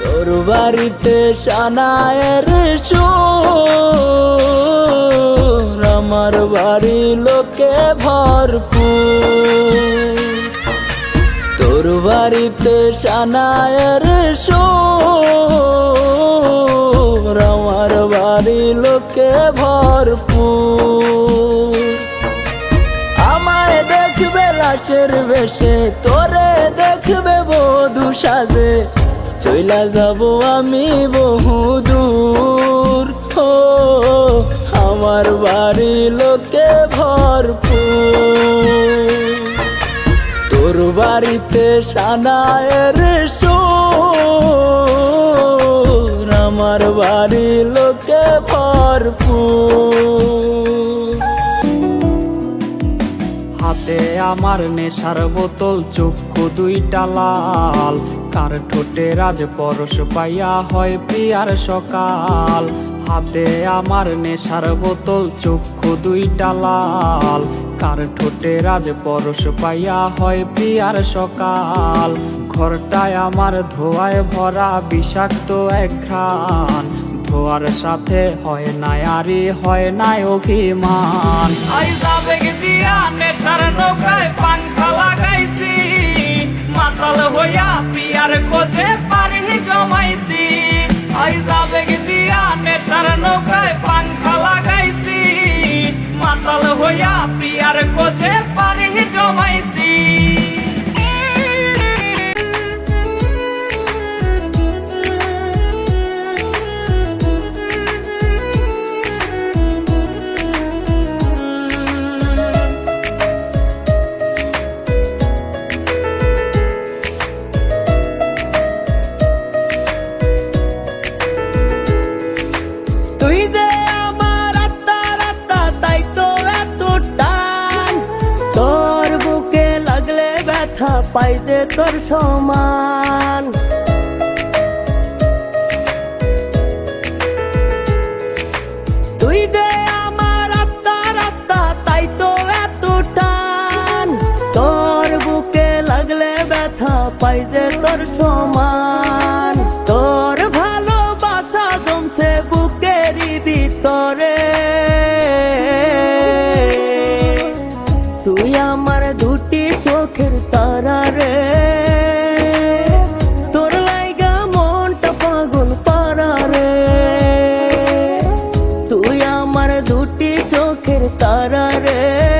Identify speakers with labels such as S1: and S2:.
S1: তোর বাড়িতে সানায়ের সুর, আমার বাড়ি লোকে ভরপুর। তোর বাড়িতে সানায়ের সুর, আমার বাড়ি লোকে ভরপুর। আমায় দেখবে লাশের বেশে, তোরে দেখবে বধু সাজে। চইলা যাব আমি বহু দূর ও আমার বাড়ি লোকে ভরপুর। তোর বাড়িতে সানায়ের সুর, আমার বাড়ি লোকে ভরপুর।
S2: আমার নেশার বোতল, চক্ষু দুইটা লাল। কার ঠোঁটে রাজ পরশ পাইয়া হয় প্রিয়ার সকাল। হাতে আমার নেশার বোতল, চক্ষু দুইটা লাল। কার ঠোঁটে রাজ পরশ পাইয়া হয় প্রিয়ার সকাল। ঘরটায় আমার ধোয়ায় ভরা বিষাক্ত এক ঘ্রাণ ধোয়ার সাথে হয় নাই আরে হয় নাই অভিমান। আইজাবেগ দিয়া নেশার নৌকায় পাংখা লাগাইছি। মাতাল হইয়া পিয়ার কোজে পানি জমাইছি। আইজাবেগ দিয়া নেশার নৌকায় পাংখা লাগাইছি। মাতাল হইয়া পিয়ার কোজে পানি জমাইছি।
S3: কথা পাইতে তোর সমান। তুই দে আমার আত্মার আত্মা, তাই তো এত টান। তোর বুকে লাগলে ব্যথা পাইতে তোর সমান। তুই আমার দুটি চোখের তারা রে। তোর লাইগা মনটা পাগল পারা রে। তুই আমার দুটি চোখের তারা রে।